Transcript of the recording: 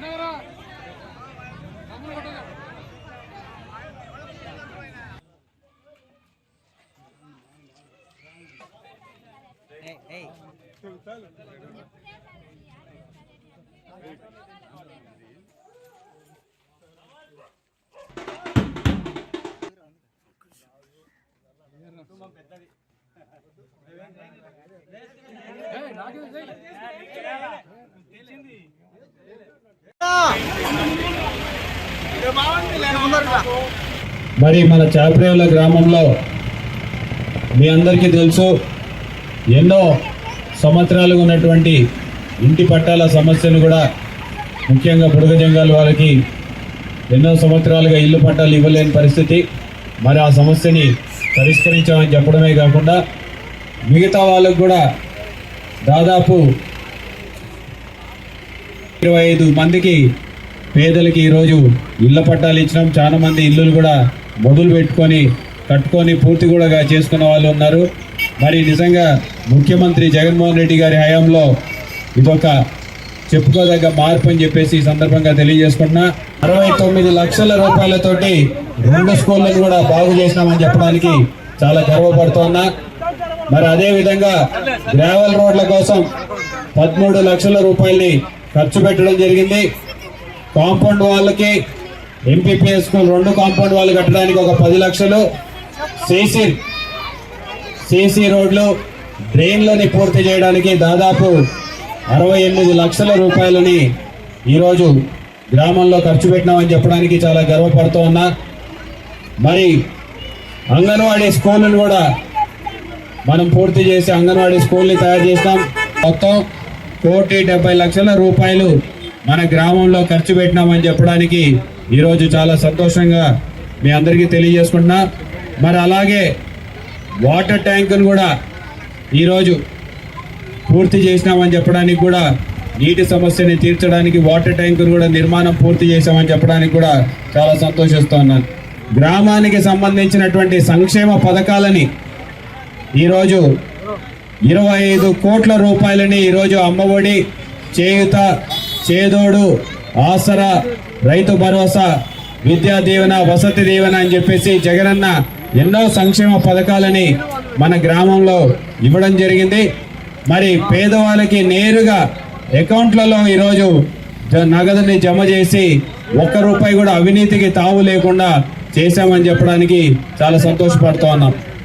Hey, hey. మరి మన చాపరేవుల గ్రామంలో మీ అందరికీ తెలుసు ఎన్నో సంవత్సరాలుగా ఉన్నటువంటి ఇంటి పట్టాల సమస్యను కూడా ముఖ్యంగా బుడగ జంగాల వాళ్ళకి ఎన్నో సంవత్సరాలుగా ఇల్లు పట్టాలు ఇవ్వలేని పరిస్థితి. మరి ఆ సమస్యని పరిష్కరించామని చెప్పడమే కాకుండా మిగతా వాళ్ళకు కూడా దాదాపు ఇరవై ఐదు మందికి పేదలకి ఈరోజు ఇళ్ళ పట్టాలు ఇచ్చినాం. చాలా మంది ఇల్లులు కూడా మొదలు పెట్టుకొని కట్టుకొని పూర్తి కూడా చేసుకున్న వాళ్ళు ఉన్నారు. మరి నిజంగా ముఖ్యమంత్రి జగన్మోహన్ రెడ్డి గారి హయాంలో ఇదొక చెప్పుకోదగ్గ మార్పు అని చెప్పేసి ఈ సందర్భంగా తెలియజేసుకుంటున్నా. అరవై తొమ్మిది లక్షల రూపాయలతోటి రెండు స్కూళ్ళను కూడా బాగు చేసినామని చెప్పడానికి చాలా గర్వపడుతున్నా. మరి అదేవిధంగా గ్రావెల్ రోడ్ల కోసం పదమూడు లక్షల రూపాయల్ని ఖర్చు పెట్టడం జరిగింది. కాంపౌండ్ వాళ్ళకి ఎంపీపీఎస్ స్కూల్ రెండు కాంపౌండ్ వాళ్ళు కట్టడానికి ఒక పది లక్షలు. సీసీ సీసీ రోడ్లు డ్రైన్లని పూర్తి చేయడానికి దాదాపు అరవై ఎనిమిది లక్షల రూపాయలని ఈరోజు గ్రామంలో ఖర్చు పెట్టినామని చెప్పడానికి చాలా గర్వపడుతూ ఉన్నా. మరి అంగన్వాడీ స్కూళ్ళను కూడా మనం పూర్తి చేసి అంగన్వాడీ స్కూల్ని తయారు చేస్తాం. మొత్తం కోటి డెబ్బై లక్షల రూపాయలు మన గ్రామంలో ఖర్చు పెట్టినామని చెప్పడానికి ఈరోజు చాలా సంతోషంగా మీ అందరికీ తెలియజేసుకుంటున్నా. మరి అలాగే వాటర్ ట్యాంకును కూడా ఈరోజు పూర్తి చేసినామని చెప్పడానికి కూడా నీటి సమస్యని తీర్చడానికి వాటర్ ట్యాంకును కూడా నిర్మాణం పూర్తి చేశామని చెప్పడానికి కూడా చాలా సంతోషిస్తున్నాను గ్రామానికి సంబంధించినటువంటి సంక్షేమ పథకాలని ఈరోజు ఇరవై ఐదు కోట్ల రూపాయలని ఈరోజు అమ్మఒడి చేయుత చేదోడు ఆసరా రైతు భరోసా విద్యా దీవెన వసతి దీవెన అని చెప్పేసి జగనన్న ఎన్నో సంక్షేమ పథకాలని మన గ్రామంలో ఇవ్వడం జరిగింది. మరి పేదవాళ్ళకి నేరుగా అకౌంట్లలో ఈరోజు నగదుని జమ చేసి ఒక్క రూపాయి కూడా అవినీతికి తావు లేకుండా చేశామని చెప్పడానికి చాలా సంతోషపడుతూ ఉన్నాం.